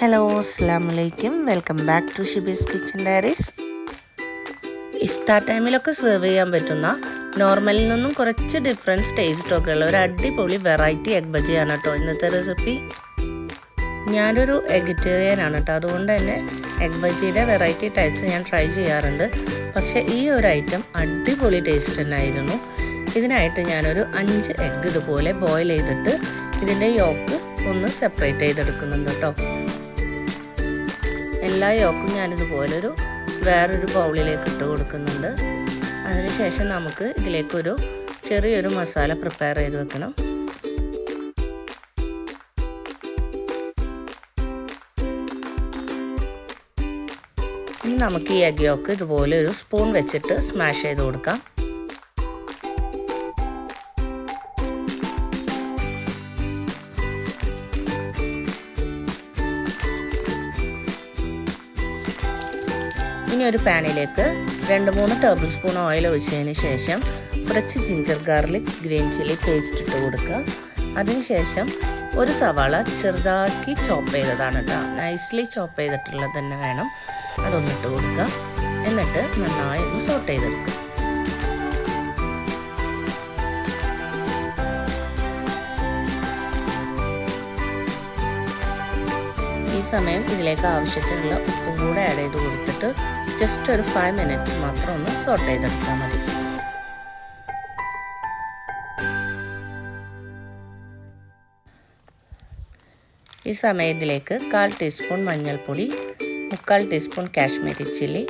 Hello അസ്സാമലൈക്കും welcome back to Shibi's kitchen diaries ഇഫ്താർ ടൈമിലൊക്കെ serve ചെയ്യാൻ പറ്റുന്ന നോർമലിൽ നിന്നും കുറച്ച് ഡിഫറൻസ് ടേസ്റ്റൊക്കെ ഉള്ള ഒരു അടിപൊളി വെറൈറ്റി എഗ് ബജിയാണ് കേട്ടോ ഇന്നത്തെ റെസിപ്പി ഞാനൊരു വെജിറ്റേറിയൻ ആണ് കേട്ടോ. അതുകൊണ്ട് തന്നെ എഗ് ബജിയുടെ വെറൈറ്റി ടൈപ്സ് ഞാൻ ട്രൈ ചെയ്യാറുണ്ട്. പക്ഷേ ഈ ഒരു ഐറ്റം അടിപൊളി ടേസ്റ്റ് തന്നെ ആയിരുന്നു. ഇതിനായിട്ട് ഞാനൊരു അഞ്ച് എഗ്ഗ് ഇതുപോലെ ബോയിൽ ചെയ്തിട്ട് ഇതിന്റെ യോക്ക് ഒന്ന് സെപ്പറേറ്റ് ചെയ്തെടുക്കുന്നുണ്ട് കേട്ടോ. എല്ലാ യോക്കും ഞാനിതുപോലൊരു വേറൊരു ബൗളിലേക്ക് ഇട്ട് കൊടുക്കുന്നുണ്ട്. അതിനുശേഷം നമുക്ക് ഇതിലേക്കൊരു ചെറിയൊരു മസാല പ്രിപ്പയർ ചെയ്ത് വെക്കണം. ഇനി നമുക്ക് ഈ എഗ് യോക്ക് ഇതുപോലെ ഒരു സ്പൂൺ വെച്ചിട്ട് സ്മാഷ് ചെയ്ത് കൊടുക്കാം. ഇനി ഒരു പാനിലേക്ക് രണ്ട് മൂന്ന് ടേബിൾ സ്പൂൺ ഓയിൽ ഒഴിച്ചതിന് ശേഷം കുറച്ച് ginger garlic green chilli paste ഇട്ട് കൊടുക്കുക. അതിനുശേഷം ഒരു സവാള ചെറുതാക്കി ചോപ്പ് ചെയ്തതാണ് കേട്ടോ. നൈസ്ലി ചോപ്പ് ചെയ്തിട്ടുള്ളത് തന്നെ വേണം. അതൊന്നിട്ട് കൊടുക്കുക. എന്നിട്ട് നന്നായി ഒന്ന് സോട്ട് ചെയ്തെടുക്കുക. ഈ സമയം ഇതിലേക്ക് ആവശ്യത്തിനുള്ള ഉപ്പും കൂടെ ആഡ് ചെയ്ത് കൊടുത്തിട്ട് ജസ്റ്റ് ഒരു ഫൈവ് മിനിറ്റ്സ് മാത്രം ഒന്ന് സോട്ട് ചെയ്തെടുത്താൽ മതി. ഈ സമയത്തിലേക്ക് കാൽ ടീസ്പൂൺ മഞ്ഞൾപ്പൊടി മുക്കാൽ ടീസ്പൂൺ കാശ്മീരി ചില്ലി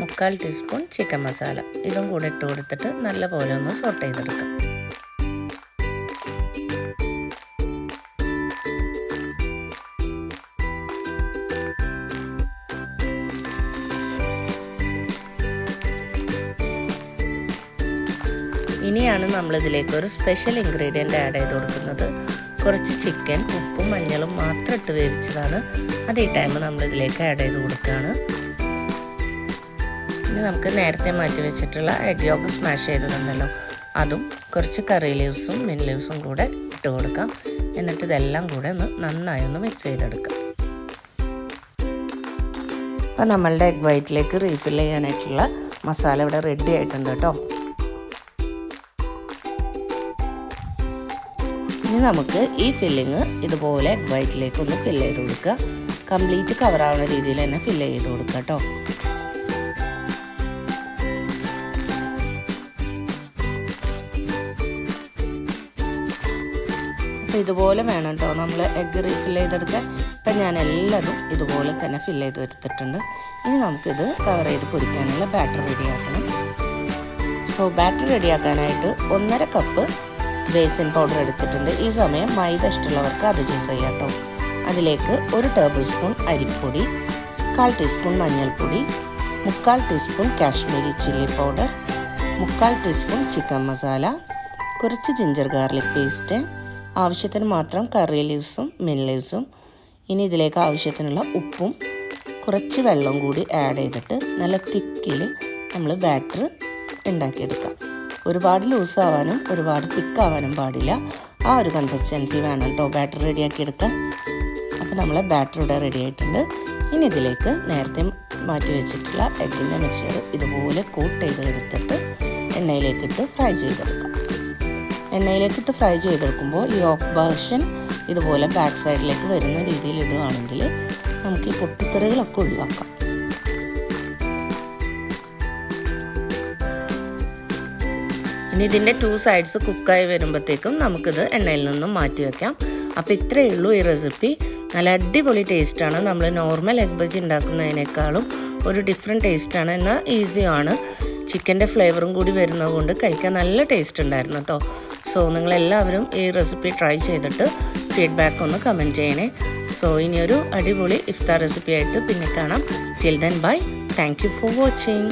മുക്കാൽ ടീസ്പൂൺ ചിക്കൻ മസാല. ഇതും കൂടെ ഇട്ട് കൊടുത്തിട്ട് നല്ലപോലെ ഒന്ന് സോട്ട് ചെയ്തെടുക്കാം. ഇനിയാണ് നമ്മളിതിലേക്ക് ഒരു സ്പെഷ്യൽ ഇൻഗ്രീഡിയന്റ് ആഡ് ചെയ്ത് കൊടുക്കുന്നത്. കുറച്ച് ചിക്കൻ ഉപ്പും മഞ്ഞളും മാത്രം ഇട്ട് വേവിച്ചതാണ്. അത് ഈ ടൈം നമ്മളിതിലേക്ക് ആഡ് ചെയ്ത് കൊടുക്കുകയാണ്. ഇനി നമുക്ക് നേരത്തെ മാറ്റി വെച്ചിട്ടുള്ള എഗ് യോഗ സ്മാഷ് ചെയ്തതുണ്ടല്ലോ അതും കുറച്ച് കറി ലീവ്സും മിൻ ലീവ്സും കൂടെ ഇട്ട് കൊടുക്കാം. എന്നിട്ട് ഇതെല്ലാം കൂടെ ഒന്ന് നന്നായി ഒന്ന് മിക്സ് ചെയ്തെടുക്കാം. അപ്പോൾ നമ്മളുടെ എഗ് വൈറ്റിലേക്ക് റീഫിൽ ചെയ്യാനായിട്ടുള്ള മസാല ഇവിടെ റെഡി ആയിട്ടുണ്ട് കേട്ടോ. ഇനി നമുക്ക് ഈ ഫില്ലിങ് ഇതുപോലെ വൈറ്റിലേക്ക് ഒന്ന് ഫില്ല് ചെയ്ത് കൊടുക്കുക. കംപ്ലീറ്റ് കവറാവുന്ന രീതിയിൽ തന്നെ ഫില്ല് ചെയ്ത് കൊടുക്കുക കേട്ടോ. അപ്പോൾ ഇതുപോലെ വേണം കേട്ടോ. നമ്മൾ എഗ് റീഫിൽ ചെയ്തെടുക്കാൻ. ഇപ്പം ഞാൻ എല്ലാതും ഇതുപോലെ തന്നെ ഫില്ല് ചെയ്ത് എടുത്തിട്ടുണ്ട്. ഇനി നമുക്കിത് കവർ ചെയ്ത് പൊരിക്കാനുള്ള ബാറ്റർ റെഡിയാക്കണം സോ ബാറ്റർ റെഡിയാക്കാനായിട്ട് ഒന്നര കപ്പ് ബേസിൻ പൗഡർ എടുത്തിട്ടുണ്ട്. ഈ സമയം മൈദ ഇഷ്ടമുള്ളവർക്ക് അത് ചൂസ് ചെയ്യാം കേട്ടോ. അതിലേക്ക് ഒരു ടേബിൾ സ്പൂൺ അരിപ്പൊടി കാൽ ടീസ്പൂൺ മഞ്ഞൾപ്പൊടി മുക്കാൽ ടീസ്പൂൺ കാശ്മീരി ചില്ലി പൗഡർ മുക്കാൽ ടീസ്പൂൺ ചിക്കൻ മസാല കുറച്ച് ജിഞ്ചർ ഗാർലിക് പേസ്റ്റ് ആവശ്യത്തിന് മാത്രം കറി ലീവ്സും മിൻ ലീവ്സും. ഇനി ഇതിലേക്ക് ആവശ്യത്തിനുള്ള ഉപ്പും കുറച്ച് വെള്ളം കൂടി ആഡ് ചെയ്തിട്ട് നല്ല തിക്കിൽ നമ്മൾ ബാറ്റർ ഉണ്ടാക്കിയെടുക്കാം. ഒരുപാട് ലൂസാവാനും ഒരുപാട് തിക്കാവാനും പാടില്ല. ആ ഒരു കൺസിസ്റ്റൻസി വേണം കേട്ടോ ബാറ്റർ റെഡിയാക്കി എടുക്കാൻ. അപ്പോൾ നമ്മളെ ബാറ്റർ ഇവിടെ റെഡി ആയിട്ടുണ്ട്. ഇനി ഇതിലേക്ക് നേരത്തെ മാറ്റി വെച്ചിട്ടുള്ള എഗ്ഗിന്റെ മിക്സർ ഇതുപോലെ കൂട്ട് ചെയ്ത് എടുത്തിട്ട് എണ്ണയിലേക്കിട്ട് ഫ്രൈ ചെയ്തെടുക്കാം. എണ്ണയിലേക്കിട്ട് ഫ്രൈ ചെയ്തെടുക്കുമ്പോൾ യോക്ക് വേർഷൻ ഇതുപോലെ ബാക്ക് സൈഡിലേക്ക് വരുന്ന രീതിയിൽ ഇടുകയാണെങ്കിൽ നമുക്ക് ഈ പൊട്ടിത്തെറികളൊക്കെ ഒഴിവാക്കാം. ഇനി ഇതിന്റെ ടു സൈഡ്സ് കുക്കായി വരുമ്പോഴത്തേക്കും നമുക്കിത് എണ്ണയിൽ നിന്നും മാറ്റി വെക്കാം. അപ്പോൾ ഇത്രയേ ഉള്ളൂ ഈ റെസിപ്പി നല്ല അടിപൊളി ടേസ്റ്റാണ് നമ്മൾ നോർമൽ എഗ് ബജി ഉണ്ടാക്കുന്നതിനേക്കാളും ഒരു ഡിഫറെന്റ് ടേസ്റ്റാണ് എന്നാൽ ഈസിയാണ് ചിക്കന്റെ ഫ്ലേവറും കൂടി വരുന്നത് കൊണ്ട് കഴിക്കാൻ നല്ല ടേസ്റ്റ് ഉണ്ടായിരുന്നു കേട്ടോ. സോ നിങ്ങളെല്ലാവരും ഈ റെസിപ്പി ട്രൈ ചെയ്തിട്ട് ഫീഡ്ബാക്ക് ഒന്ന് കമന്റ് ചെയ്യണേ. സോ ഇനിയൊരു അടിപൊളി ഇഫ്താർ റെസിപ്പി ആയിട്ട് പിന്നെ കാണാം. Till then bye thank you for watching